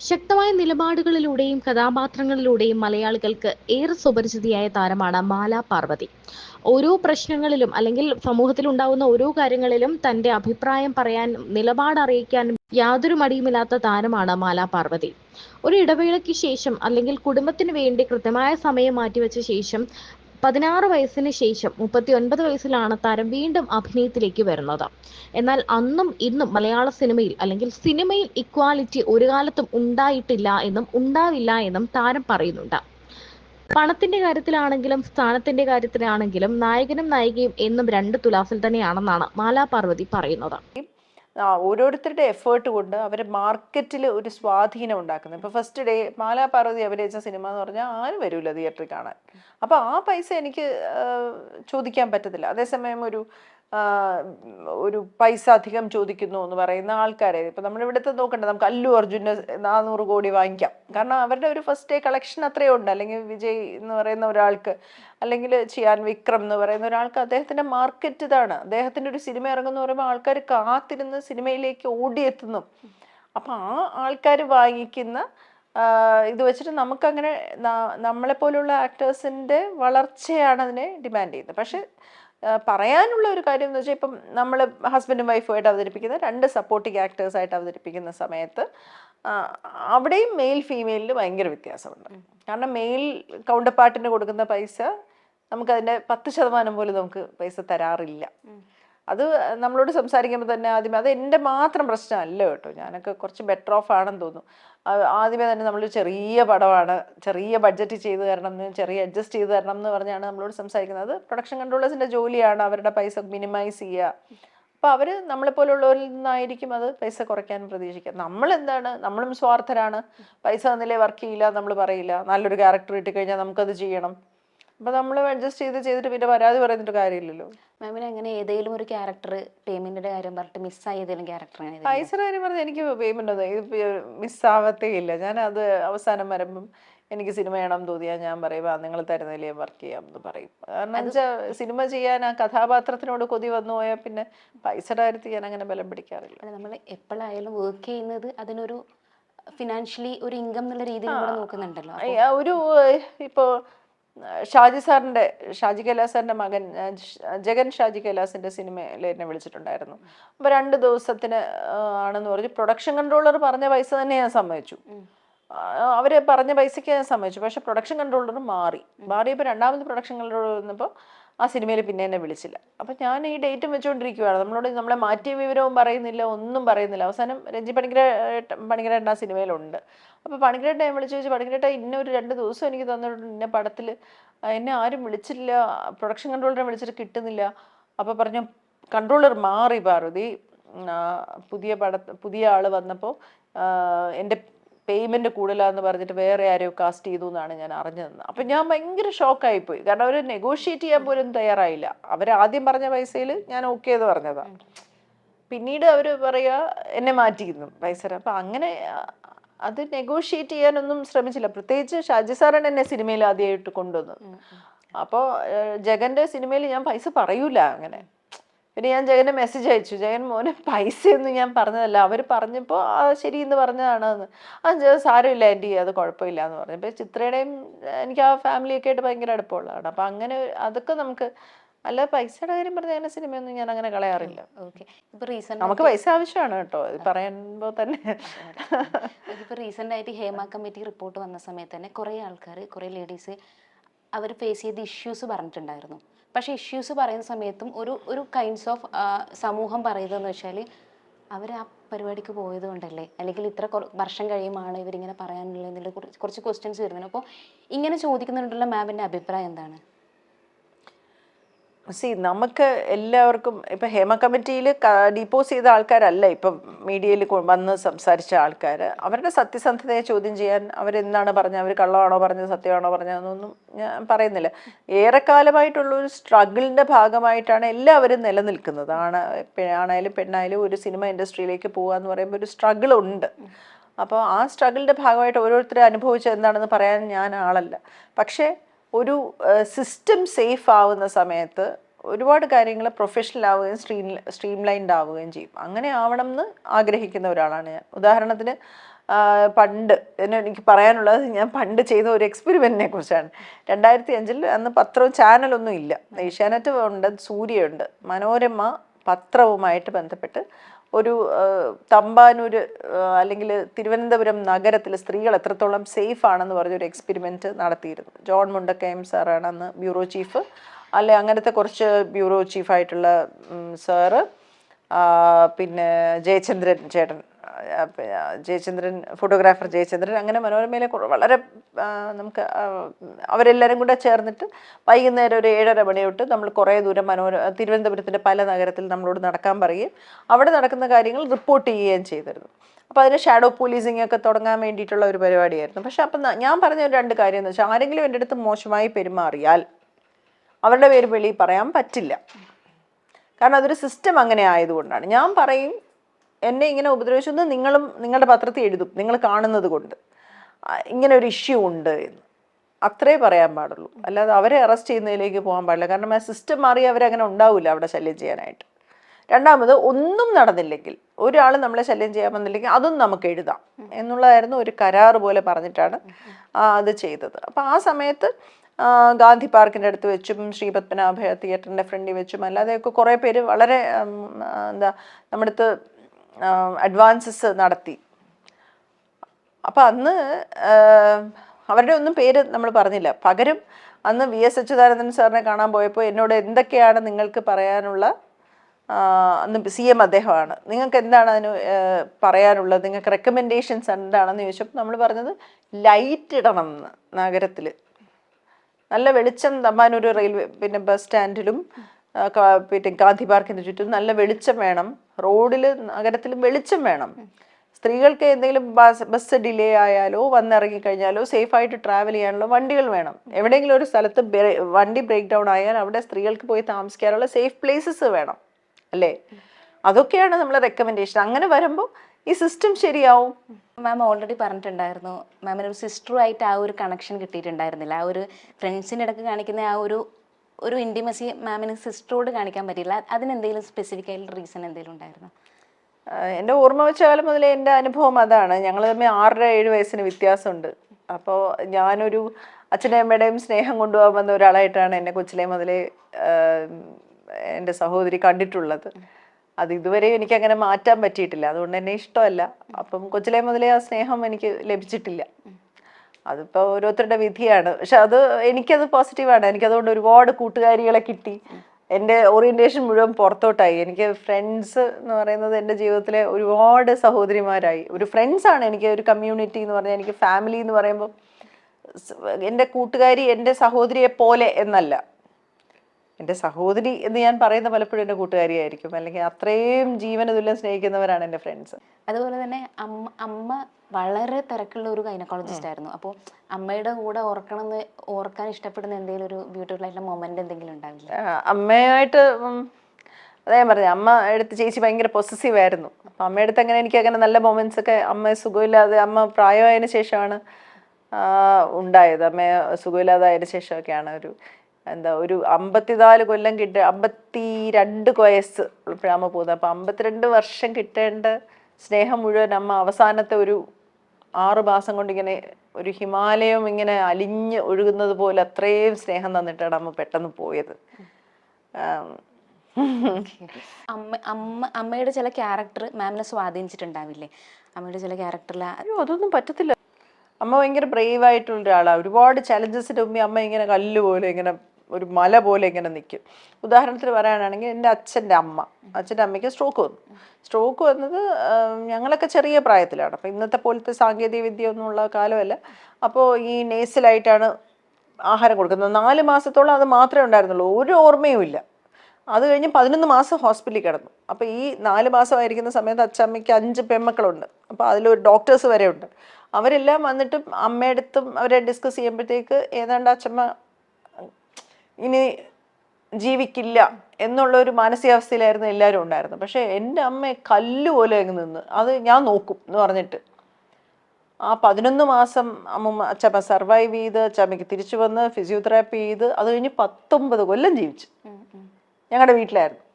ശക്തമായ നിലപാടുകളിലൂടെയും കഥാപാത്രങ്ങളിലൂടെയും മലയാളികൾക്ക് ഏറെ സുപരിചിതിയായ താരമാണ് മാല പാർവതി. ഓരോ പ്രശ്നങ്ങളിലും അല്ലെങ്കിൽ സമൂഹത്തിൽ ഉണ്ടാകുന്ന ഓരോ കാര്യങ്ങളിലും തന്റെ അഭിപ്രായം പറയാൻ നിലപാട് അറിയിക്കാൻ യാതൊരു മടിയുമില്ലാത്ത താരമാണ് മാല പാർവതി. ഒരു ഇടവേളയ്ക്ക് ശേഷം അല്ലെങ്കിൽ കുടുംബത്തിന് വേണ്ടി കൃത്യമായ സമയം മാറ്റിവെച്ച ശേഷം പതിനാറ് വയസ്സിന് ശേഷം മുപ്പത്തി ഒൻപത് വയസ്സിലാണ് താരം വീണ്ടും അഭിനയത്തിലേക്ക് വരുന്നത്. എന്നാൽ അന്നും ഇന്നും മലയാള സിനിമയിൽ അല്ലെങ്കിൽ സിനിമയിൽ ഇക്വാലിറ്റി ഒരു കാലത്തും ഉണ്ടായിട്ടില്ല എന്നും ഉണ്ടാവില്ല എന്നും താരം പറയുന്നുണ്ട്. പണത്തിന്റെ കാര്യത്തിലാണെങ്കിലും സ്ഥാനത്തിന്റെ കാര്യത്തിലാണെങ്കിലും നായകനും നായികയും എന്നും രണ്ട് തുലാസിൽ തന്നെയാണെന്നാണ് മാലാ പാർവതി പറയുന്നത്. ഓരോരുത്തരുടെ എഫേർട്ട് കൊണ്ട് അവരെ മാർക്കറ്റിൽ ഒരു സ്വാധീനം ഉണ്ടാക്കുന്നത്. ഇപ്പോൾ ഫസ്റ്റ് ഡേ മാലാ പാർവതി അഭിനയിച്ച സിനിമ എന്ന് പറഞ്ഞാൽ ആരും വരില്ല തിയേറ്ററിൽ കാണാൻ. അപ്പോൾ ആ പൈസ എനിക്ക് ചോദിക്കാൻ പറ്റത്തില്ല. അതേസമയം ഒരു ആ, ഒരു പൈസ അധികം ചോദിക്കുന്നു എന്ന് പറയുന്ന ആൾക്കാരെ. ഇപ്പം നമ്മൾ ഇവിടുത്തെ നോക്കണ്ട നമുക്ക് അല്ലു അർജുന് നാനൂറ് കോടി വാങ്ങിക്കാം. കാരണം അവരുടെ ഒരു ഫസ്റ്റ് ഡേ കളക്ഷൻ അത്രയേ ഉണ്ട് അല്ലെങ്കിൽ വിജയ് എന്ന് പറയുന്ന ഒരാൾക്ക് അല്ലെങ്കിൽ ചിയാൻ വിക്രം എന്ന് പറയുന്ന ഒരാൾക്ക് അദ്ദേഹത്തിന്റെ മാർക്കറ്റ് ഇതാണ്. അദ്ദേഹത്തിന്റെ ഒരു സിനിമ ഇറങ്ങുന്ന പറയുമ്പോൾ ആൾക്കാർ കാത്തിരുന്ന് സിനിമയിലേക്ക് ഓടിയെത്തുന്നു. അപ്പം ആ ആൾക്കാർ വാങ്ങിക്കുന്ന ഇത് വെച്ചിട്ട് നമുക്കങ്ങനെ നമ്മളെ നമ്മളെപ്പോലുള്ള ആക്ടേഴ്സിന്റെ വളർച്ചയാണ് അതിനെ ഡിമാൻഡ് ചെയ്യുന്നത്. പക്ഷെ പറയാനുള്ള ഒരു കാര്യം എന്ന് വെച്ചാൽ ഇപ്പം നമ്മൾ ഹസ്ബൻഡും വൈഫുമായിട്ട് അവതരിപ്പിക്കുന്ന രണ്ട് സപ്പോർട്ടിങ് ആക്ടേഴ്സായിട്ട് അവതരിപ്പിക്കുന്ന സമയത്ത് അവിടെയും മെയിൽ ഫീമെയിലിൽ ഭയങ്കര വ്യത്യാസമുണ്ട്. കാരണം മെയിൽ കൗണ്ടർ പാർട്ടിന് കൊടുക്കുന്ന പൈസ നമുക്കതിന്റെ പത്ത് ശതമാനം പോലും നമുക്ക് പൈസ തരാറില്ല. അത് നമ്മളോട് സംസാരിക്കുമ്പോൾ തന്നെ ആദ്യമേ അത് എന്റെ മാത്രം പ്രശ്നമല്ല കേട്ടോ. ഞാനൊക്കെ കുറച്ച് ബെറ്റർ ഓഫ് ആണെന്ന് തോന്നുന്നു ആദ്യമേ തന്നെ നമ്മൾ ചെറിയ പടമാണ് ചെറിയ ബഡ്ജറ്റ് ചെയ്ത് തരണം ചെറിയ അഡ്ജസ്റ്റ് ചെയ്ത് തരണം എന്ന് പറഞ്ഞാണ് നമ്മളോട് സംസാരിക്കുന്നത്. പ്രൊഡക്ഷൻ കൺട്രോളേഴ്സിന്റെ ജോലിയാണ് അവരുടെ പൈസ മിനിമൈസ് ചെയ്യുക. അപ്പോൾ അവർ നമ്മളെപ്പോലുള്ളവരിൽ നിന്നായിരിക്കും അത് പൈസ കുറയ്ക്കാൻ പ്രതീക്ഷിക്കുക. നമ്മളെന്താണ് നമ്മളും സ്വാർത്ഥരാണ്. പൈസ തന്നില്ലേ വർക്ക് ചെയ്യില്ല നമ്മൾ പറയില്ല. നല്ലൊരു ക്യാരക്ടർ കഴിഞ്ഞാൽ നമുക്കത് ചെയ്യണം. അപ്പോൾ നമ്മൾ അഡ്ജസ്റ്റ് ചെയ്ത് ചെയ്തിട്ട് പിന്നെ പരാതി പറയുന്നിട്ട് കാര്യമില്ലല്ലോ. മാമിന് അങ്ങനെ ഏതെങ്കിലും ഒരു ക്യാരക്ടർ പേയ്മെന്റിന്റെ കാര്യം പറഞ്ഞിട്ട് മിസ്സായ ഏതെങ്കിലും ക്യാരക്ടർ പൈസ കാര്യം പറഞ്ഞാൽ എനിക്ക് പേയ്മെന്റ് ഒന്നും മിസ്സാവത്തേ ഇല്ല. ഞാൻ അത് അവസാനം വരുമ്പം എനിക്ക് സിനിമ ചെയ്യണം തോന്നിയാൽ ഞാൻ പറയും ആ നിങ്ങൾ തരുന്നതിൽ ഞാൻ വർക്ക് ചെയ്യാം എന്ന് പറയും. കാരണം വെച്ചാൽ സിനിമ ചെയ്യാൻ ആ കഥാപാത്രത്തിനോട് കൊതി വന്നു പോയാൽ പിന്നെ പൈസയുടെ കാര്യത്തിൽ ഞാൻ അങ്ങനെ ബലം പിടിക്കാറില്ല. നമ്മൾ എപ്പോഴായാലും വർക്ക് ചെയ്യുന്നത് അതിനൊരു ഫിനാൻഷ്യലി ഒരു ഇൻകം എന്നുള്ള രീതിയിൽ നോക്കുന്നുണ്ടല്ലോ. ഒരു ഇപ്പോൾ ഷാജി സാറിന്റെ ഷാജി കൈലാസാറിന്റെ മകൻ ജഗൻ ഷാജി കൈലാസിന്റെ സിനിമയിൽ എന്നെ വിളിച്ചിട്ടുണ്ടായിരുന്നു. അപ്പോൾ രണ്ട് ദിവസത്തിന് ആണെന്ന് പറഞ്ഞ് പ്രൊഡക്ഷൻ കൺട്രോളർ പറഞ്ഞ പൈസ തന്നെ ഞാൻ സമ്മതിച്ചു. അവർ പറഞ്ഞ പൈസയ്ക്ക് ഞാൻ സമ്മതിച്ചു. പക്ഷേ പ്രൊഡക്ഷൻ കൺട്രോളർ മാറി. മാറിയപ്പോൾ രണ്ടാമത് പ്രൊഡക്ഷൻ കൺട്രോളർ വന്നപ്പോൾ ആ സിനിമയിൽ പിന്നെ എന്നെ വിളിച്ചില്ല. അപ്പം ഞാൻ ഈ ഡേറ്റും വെച്ചുകൊണ്ടിരിക്കുകയാണ് നമ്മളോട് നമ്മളെ മാറ്റിയ വിവരവും പറയുന്നില്ല ഒന്നും പറയുന്നില്ല. അവസാനം രഞ്ജി പണിക്കര പണിക്കരേട്ടൻ ആ സിനിമയിലുണ്ട്. അപ്പോൾ പണിക്കരേട്ടൻ ഞാൻ വിളിച്ചു ചോദിച്ചു പണിക്കരേട്ട ഇന്ന ഒരു രണ്ട് ദിവസം എനിക്ക് തന്നിട്ടുണ്ട് ഇന്ന പടത്തിൽ എന്നെ ആരും വിളിച്ചില്ല പ്രൊഡക്ഷൻ കൺട്രോളറെ വിളിച്ചിട്ട് കിട്ടുന്നില്ല. അപ്പോൾ പറഞ്ഞു കൺട്രോളർ മാറി പാർവതി. പുതിയ പട പുതിയ ആൾ വന്നപ്പോൾ എന്റെ പേയ്മെന്റ് കൂടുതലാന്ന് പറഞ്ഞിട്ട് വേറെ ആരെയോ കാസ്റ്റ് ചെയ്തു എന്നാണ് ഞാൻ അറിഞ്ഞത് അപ്പം ഞാൻ ഭയങ്കര ഷോക്കായി പോയി കാരണം അവർ നെഗോഷിയേറ്റ് ചെയ്യാൻ പോലും തയ്യാറായില്ല. അവർ ആദ്യം പറഞ്ഞ പൈസയിൽ ഞാൻ ഓക്കെ എന്ന് പറഞ്ഞതാണ് പിന്നീട് അവർ പറയുക എന്നെ മാറ്റിയിരുന്നു പൈസ അപ്പം അങ്ങനെ അത് നെഗോഷിയേറ്റ് ചെയ്യാനൊന്നും ശ്രമിച്ചില്ല. പ്രത്യേകിച്ച് ഷാജി സാറാണ് എന്നെ സിനിമയിൽ ആദ്യമായിട്ട് കൊണ്ടുവന്നത്. അപ്പോൾ ജഗന്റെ സിനിമയിൽ ഞാൻ പൈസ പറയൂല അങ്ങനെ. പിന്നെ ഞാൻ ജഗന് മെസ്സേജ് അയച്ചു. ജഗൻ മോനെ പൈസയൊന്നും ഞാൻ പറഞ്ഞതല്ല. അവർ പറഞ്ഞപ്പോൾ ആ ശരി എന്ന് പറഞ്ഞതാണെന്ന്. ആ സാരമില്ല ആന്റി അത് കുഴപ്പമില്ല എന്ന് പറഞ്ഞു. ഇപ്പോൾ ചിത്രയുടെയും എനിക്ക് ആ ഫാമിലിയൊക്കെ ആയിട്ട് ഭയങ്കര അടുപ്പമുള്ളതാണ്. അപ്പം അങ്ങനെ അതൊക്കെ നമുക്ക് അല്ല പൈസയുടെ കാര്യം പറഞ്ഞ അങ്ങനെ സിനിമയൊന്നും ഞാൻ അങ്ങനെ കളയാറില്ല. ഓക്കെ. ഇപ്പൊ റീസെന്റ് നമുക്ക് പൈസ ആവശ്യമാണ് കേട്ടോ. ഇത് പറയുമ്പോൾ തന്നെ. ഇപ്പൊ റീസെന്റ് ആയിട്ട് ഹേമ കമ്മിറ്റി റിപ്പോർട്ട് വന്ന സമയത്ത് തന്നെ കുറെ ആൾക്കാർ കുറേ ലേഡീസ് അവർ ഫേസ് ചെയ്ത ഇഷ്യൂസ് പറഞ്ഞിട്ടുണ്ടായിരുന്നു. പക്ഷെ ഇഷ്യൂസ് പറയുന്ന സമയത്തും ഒരു ഒരു കൈൻഡ്സ് ഓഫ് സമൂഹം പറയുന്നതെന്ന് വെച്ചാൽ അവർ ആ പരിപാടിക്ക് പോയത് കൊണ്ടല്ലേ? അല്ലെങ്കിൽ ഇത്ര വർഷം കഴിയുമാണ് ഇവരിങ്ങനെ പറയാനുള്ളത് എന്നുള്ള കുറച്ച് കുറച്ച് ക്വസ്റ്റ്യൻസ് വരുന്നത്. അപ്പോൾ ഇങ്ങനെ ചോദിക്കുന്നതിനുള്ള മാമിന്റെ അഭിപ്രായം എന്താണ്? സി നമുക്ക് എല്ലാവർക്കും ഇപ്പം ഹേമ കമ്മിറ്റിയിൽ ഡിപ്പോസ് ചെയ്ത ആൾക്കാരല്ല ഇപ്പം മീഡിയയിൽ വന്ന് സംസാരിച്ച ആൾക്കാർ. അവരുടെ സത്യസന്ധതയെ ചോദ്യം ചെയ്യാൻ അവരെന്താണ് പറഞ്ഞത്? അവർ കള്ളമാണോ പറഞ്ഞത്? സത്യമാണോ പറഞ്ഞതെന്നൊന്നും ഞാൻ പറയുന്നില്ല. ഏറെക്കാലമായിട്ടുള്ള ഒരു സ്ട്രഗിളിന്റെ ഭാഗമായിട്ടാണ് എല്ലാവരും നിലനിൽക്കുന്നത്. ആണ് ആണായാലും പെണ്ണായാലും ഒരു സിനിമ ഇൻഡസ്ട്രിയിലേക്ക് പോകുക എന്ന് പറയുമ്പോൾ ഒരു സ്ട്രഗിൾ ഉണ്ട്. അപ്പോൾ ആ സ്ട്രഗിളിന്റെ ഭാഗമായിട്ട് ഓരോരുത്തരും അനുഭവിച്ചത് എന്താണെന്ന് പറയാൻ ഞാൻ ആളല്ല. പക്ഷേ ഒരു സിസ്റ്റം സേഫ് ആവുന്ന സമയത്ത് ഒരുപാട് കാര്യങ്ങൾ പ്രൊഫഷണൽ ആവുകയും സ്ട്രീം സ്ട്രീം ലൈൻഡ് ആവുകയും ചെയ്യും. അങ്ങനെ ആവണം എന്ന് ആഗ്രഹിക്കുന്ന ഒരാളാണ് ഞാൻ. ഉദാഹരണത്തിന് പണ്ട് എന്നെ എനിക്ക് പറയാനുള്ളത് ഞാൻ പണ്ട് ചെയ്ത ഒരു എക്സ്പെരിമെന്റിനെ കുറിച്ചാണ്. രണ്ടായിരത്തി അഞ്ചിൽ അന്ന് പത്രവും ചാനലൊന്നും ഇല്ല. ഏഷ്യാനെറ്റ് ഉണ്ട് സൂര്യ ഉണ്ട്. മനോരമ പത്രവുമായിട്ട് ബന്ധപ്പെട്ട് ഒരു തമ്പാനൂര് അല്ലെങ്കിൽ തിരുവനന്തപുരം നഗരത്തിൽ സ്ത്രീകൾ എത്രത്തോളം സേഫ് ആണെന്ന് പറഞ്ഞൊരു എക്സ്പെരിമെന്റ് നടത്തിയിരുന്നു. ജോൺ മുണ്ടക്കയം സാറാണ് അന്ന് ബ്യൂറോ ചീഫ് അല്ലെ അങ്ങനത്തെ കുറച്ച് ബ്യൂറോ ചീഫായിട്ടുള്ള സാറ്. പിന്നെ ജയചന്ദ്രൻ ചേട്ടൻ. ജയചന്ദ്രൻ ഫോട്ടോഗ്രാഫർ ജയചന്ദ്രൻ അങ്ങനെ മനോരമയിലെ വളരെ നമുക്ക് അവരെല്ലാവരും കൂടെ ചേർന്നിട്ട് വൈകുന്നേരം ഒരു ഏഴര മണി തൊട്ട് നമ്മൾ കുറേ ദൂരം മനോര തിരുവനന്തപുരത്തിന്റെ പല നഗരത്തിൽ നമ്മളോട് നടക്കാൻ പറയുകയും അവിടെ നടക്കുന്ന കാര്യങ്ങൾ റിപ്പോർട്ട് ചെയ്യുകയും ചെയ്തിരുന്നു. അപ്പോൾ അതിന് ഷാഡോ പോലീസിംഗ് ഒക്കെ തുടങ്ങാൻ വേണ്ടിയിട്ടുള്ള ഒരു പരിപാടിയായിരുന്നു. പക്ഷെ അപ്പം ഞാൻ പറഞ്ഞ ഒരു രണ്ട് കാര്യം എന്ന് വെച്ചാൽ ആരെങ്കിലും എന്റെ അടുത്ത് മോശമായി പെരുമാറിയാൽ അവരുടെ പേര് വെളിയിൽ പറയാൻ പറ്റില്ല. കാരണം അതൊരു സിസ്റ്റം അങ്ങനെ ആയതുകൊണ്ടാണ്. ഞാൻ പറയും എന്നെ ഇങ്ങനെ ഉപദ്രവിച്ചെന്ന് നിങ്ങളും നിങ്ങളുടെ പത്രത്തിൽ എഴുതും. നിങ്ങൾ കാണുന്നത് കൊണ്ട്. ഇങ്ങനെ ഒരു ഇഷ്യൂ ഉണ്ട് എന്ന്. അത്രേ പറയാൻ പാടുള്ളൂ. അല്ലാതെ അവരെ അറസ്റ്റ് ചെയ്യുന്നതിലേക്ക് പോകാൻ പാടില്ല. കാരണം ആ സിസ്റ്റം മാറി അവരങ്ങനെ ഉണ്ടാവില്ല അവിടെ ശല്യം ചെയ്യാനായിട്ട്. രണ്ടാമത് ഒന്നും നടന്നില്ലെങ്കിൽ ഒരാൾ നമ്മളെ ശല്യം ചെയ്യാൻ വന്നില്ലെങ്കിൽ അതും നമുക്ക് എഴുതാം എന്നുള്ളതായിരുന്നു ഒരു കരാർ പോലെ പറഞ്ഞിട്ടാണ് അത് ചെയ്തത്. അപ്പോൾ ആ സമയത്ത് ഗാന്ധി പാർക്കിന്റെ അടുത്ത് വെച്ചും ശ്രീ പത്മനാഭ തിയേറ്ററിന്റെ ഫ്രണ്ടിൽ വെച്ചും അല്ലാതെയൊക്കെ കുറേ പേര് വളരെ എന്താ നമ്മുടെ അടുത്ത് അഡ്വാൻസസ് നടത്തി. അപ്പം അന്ന് അവരുടെ ഒന്നും പേര് നമ്മൾ പറഞ്ഞില്ല. പകരം അന്ന് വി എസ് അച്യുതാനന്ദൻ സാറിനെ കാണാൻ പോയപ്പോൾ എന്നോട് എന്തൊക്കെയാണ് നിങ്ങൾക്ക് പറയാനുള്ള അന്ന് സി എം അദ്ദേഹമാണ്. നിങ്ങൾക്ക് എന്താണ് അതിന് പറയാനുള്ളത്? നിങ്ങൾക്ക് റെക്കമെൻഡേഷൻസ് എന്താണെന്ന് ചോദിച്ചപ്പോൾ നമ്മൾ പറഞ്ഞത് ലൈറ്റ് ഇടണം എന്ന് നഗരത്തിൽ നല്ല വെളിച്ചം തമ്മാനൊരു റെയിൽവേ പിന്നെ ബസ് സ്റ്റാൻഡിലും പിന്നെ ഗാന്ധി പാർക്കിന്റെ ചുറ്റും നല്ല വെളിച്ചം വേണം. റോഡിൽ നഗരത്തിൽ വെളിച്ചം വേണം. സ്ത്രീകൾക്ക് എന്തെങ്കിലും ബസ് ബസ് ഡിലേ ആയാലോ വന്നിറങ്ങി കഴിഞ്ഞാലോ സേഫ് ആയിട്ട് ട്രാവൽ ചെയ്യാനുള്ള വണ്ടികൾ വേണം. എവിടെയെങ്കിലും ഒരു സ്ഥലത്ത് വണ്ടി ബ്രേക്ക് ഡൗൺ ആയാൽ അവിടെ സ്ത്രീകൾക്ക് പോയി താമസിക്കാനുള്ള സേഫ് പ്ലേസസ് വേണം. അല്ലേ? അതൊക്കെയാണ് നമ്മളെ റെക്കമെൻഡേഷൻ അങ്ങനെ വരുമ്പോൾ ഈ സിസ്റ്റം ശരിയാവും. മാം ഓൾറെഡി പറഞ്ഞിട്ടുണ്ടായിരുന്നു. മാമിന് ഒരു സിസ്റ്ററുമായിട്ട് ആ ഒരു കണക്ഷൻ കിട്ടിയിട്ടുണ്ടായിരുന്നില്ല. ആ ഒരു ഫ്രണ്ട്സിന്റെ ഇടയ്ക്ക് കാണിക്കുന്ന ആ ഒരു ഒരു ഇന്റിമസി മാമിന് സിസ്റ്ററോട് കാണിക്കാൻ പറ്റില്ല അതിനെന്തെങ്കിലും സ്പെസിഫിക് ആയിട്ടുള്ള റീസൺ എന്തെങ്കിലും ഉണ്ടായിരുന്നു? എന്റെ ഓർമ്മ വെച്ച കാലം മുതലേ എന്റെ അനുഭവം അതാണ്. ഞങ്ങൾ തമ്മിൽ ആറര ഏഴ് വയസ്സിന് വ്യത്യാസമുണ്ട്. അപ്പോൾ ഞാനൊരു അച്ഛന്റെ അമ്മയുടെയും സ്നേഹം കൊണ്ടുപോകാൻ വന്ന ഒരാളായിട്ടാണ് എന്നെ കൊച്ചിലെ മുതലേ എന്റെ സഹോദരി കണ്ടിട്ടുള്ളത്. അത് ഇതുവരെ എനിക്ക് അങ്ങനെ മാറ്റാൻ പറ്റിയിട്ടില്ല. അതുകൊണ്ട് എന്നെ ഇഷ്ടമല്ല. അപ്പം കൊച്ചിലെ മുതലേ ആ സ്നേഹം എനിക്ക് ലഭിച്ചിട്ടില്ല. അതിപ്പോൾ ഓരോരുത്തരുടെ വിധിയാണ്. പക്ഷെ അത് എനിക്കത് പോസിറ്റീവാണ് എനിക്കതുകൊണ്ട് ഒരുപാട് കൂട്ടുകാരികളെ കിട്ടി. എന്റെ ഓറിയന്റേഷൻ മുഴുവൻ പുറത്തോട്ടായി. എനിക്ക് ഫ്രണ്ട്സ് എന്ന് പറയുന്നത് എന്റെ ജീവിതത്തിലെ ഒരുപാട് സഹോദരിമാരായി. ഒരു ഫ്രണ്ട്സാണ് എനിക്ക് ഒരു കമ്മ്യൂണിറ്റി എന്ന് പറഞ്ഞാൽ എനിക്ക് ഫാമിലി എന്ന് പറയുമ്പോൾ എന്റെ കൂട്ടുകാരി എന്റെ സഹോദരിയെ പോലെ എന്നല്ല. എന്റെ സഹോദരി എന്ന് ഞാൻ പറയുന്ന പലപ്പോഴും എന്റെ കൂട്ടുകാരിയായിരിക്കും. അല്ലെങ്കിൽ അത്രയും ജീവന തുല്യം സ്നേഹിക്കുന്നവരാണ് എന്റെ ഫ്രണ്ട്സ് അതുപോലെ തന്നെ അമ്മ അമ്മ വളരെ തിരക്കുള്ള ഒരു ഗൈനക്കോളജിസ്റ്റ് ആയിരുന്നു. അപ്പോൾ അമ്മയുടെ കൂടെ ഓർക്കണമെന്ന് ഓർക്കാൻ ഇഷ്ടപ്പെടുന്ന എന്തെങ്കിലും ഒരു ബ്യൂട്ടിഫുൾ ആയിട്ടുള്ള മൊമെന്റ് എന്തെങ്കിലും ഉണ്ടാവില്ല? അമ്മയായിട്ട് അതേ പറഞ്ഞു അമ്മ എടുത്ത് ചേച്ചി ഭയങ്കര പൊസസീവ് ആയിരുന്നു. അപ്പം അമ്മയുടെ അടുത്ത് അങ്ങനെ എനിക്ക് അങ്ങനെ നല്ല മൊമെന്റ്സ് ഒക്കെ അമ്മ സുഖമില്ലാതെ അമ്മ പ്രായമായതിനു ശേഷമാണ് ഉണ്ടായത്. അമ്മ സുഖമില്ലാതായതിനു ശേഷമൊക്കെയാണ് ഒരു എന്താ ഒരു അമ്പത്തിനാല് കൊല്ലം കിട്ട അമ്പത്തി രണ്ട് വയസ്സ് ഉൾപ്പെടാമ പോകുന്നത്. അപ്പം അമ്പത്തിരണ്ട് വർഷം കിട്ടേണ്ട സ്നേഹം മുഴുവൻ അമ്മ അവസാനത്തെ ഒരു ആറ് മാസം കൊണ്ട് ഇങ്ങനെ ഒരു ഹിമാലയം ഇങ്ങനെ അലിഞ്ഞ് ഒഴുകുന്നത് പോലെ അത്രയും സ്നേഹം തന്നിട്ടാണ് അമ്മ പെട്ടെന്ന് പോയത്. അമ്മ അമ്മ അമ്മയുടെ ചില ക്യാരക്ടർ മാമിനെ സ്വാധീനിച്ചിട്ടുണ്ടാവില്ലേ? അമ്മയുടെ ചില ക്യാരക്ടറിൽ അയ്യോ അതൊന്നും പറ്റത്തില്ല. അമ്മ ഭയങ്കര ബ്രേവ് ആയിട്ടുള്ള ഒരാളാണ് ഒരുപാട് ചലഞ്ചസിന്റെ മുമ്പേ അമ്മ ഇങ്ങനെ കല്ലുപോലെ ഇങ്ങനെ ഒരു മല പോലെ ഇങ്ങനെ നിൽക്കും ഉദാഹരണത്തിന് പറയാനാണെങ്കിൽ എന്റെ അച്ഛന്റെ അമ്മ അച്ഛന്റെ അമ്മയ്ക്ക് സ്ട്രോക്ക് വന്നു. സ്ട്രോക്ക് വന്നത് ഞങ്ങളൊക്കെ ചെറിയ പ്രായത്തിലാണ്. അപ്പം ഇന്നത്തെ പോലത്തെ സാങ്കേതിക വിദ്യ ഒന്നുമുള്ള കാലമല്ല. അപ്പോൾ ഈ നേസിലായിട്ടാണ് ആഹാരം കൊടുക്കുന്നത്. നാല് മാസത്തോളം അത് മാത്രമേ ഉണ്ടായിരുന്നുള്ളൂ. ഒരു ഓർമ്മയും ഇല്ല. അത് കഴിഞ്ഞ് പതിനൊന്ന് മാസം ഹോസ്പിറ്റലിൽ കിടന്നു. അപ്പോൾ ഈ നാല് മാസമായിരിക്കുന്ന സമയത്ത് അച്ഛമ്മയ്ക്ക് അഞ്ച് പെമ്മക്കളുണ്ട് അപ്പോൾ അതിലൊരു ഡോക്ടേഴ്സ് വരെ ഉണ്ട്. അവരെല്ലാം വന്നിട്ട് അമ്മയടുത്തും അവരെ ഡിസ്കസ് ചെയ്യുമ്പോഴത്തേക്ക് ഏതാണ്ട് അച്ചമ്മ ഇനി ജീവിക്കില്ല എന്നുള്ള ഒരു മാനസികാവസ്ഥയിലായിരുന്നു എല്ലാവരും ഉണ്ടായിരുന്നത്. പക്ഷേ എന്റെ അമ്മ കല്ല് പോലെ അങ്ങ് നിന്ന്. അത് ഞാൻ നോക്കും എന്ന് പറഞ്ഞിട്ട്. ആ പതിനൊന്ന് മാസം അമ്മ അച്ചമ്മ സർവൈവ് ചെയ്ത് അച്ചമ്മയ്ക്ക് തിരിച്ചു വന്ന് ഫിസിയോതെറാപ്പി ചെയ്ത് അത് കഴിഞ്ഞ് പത്തൊമ്പത് കൊല്ലം ജീവിച്ചു. ഞങ്ങളുടെ വീട്ടിലായിരുന്നു.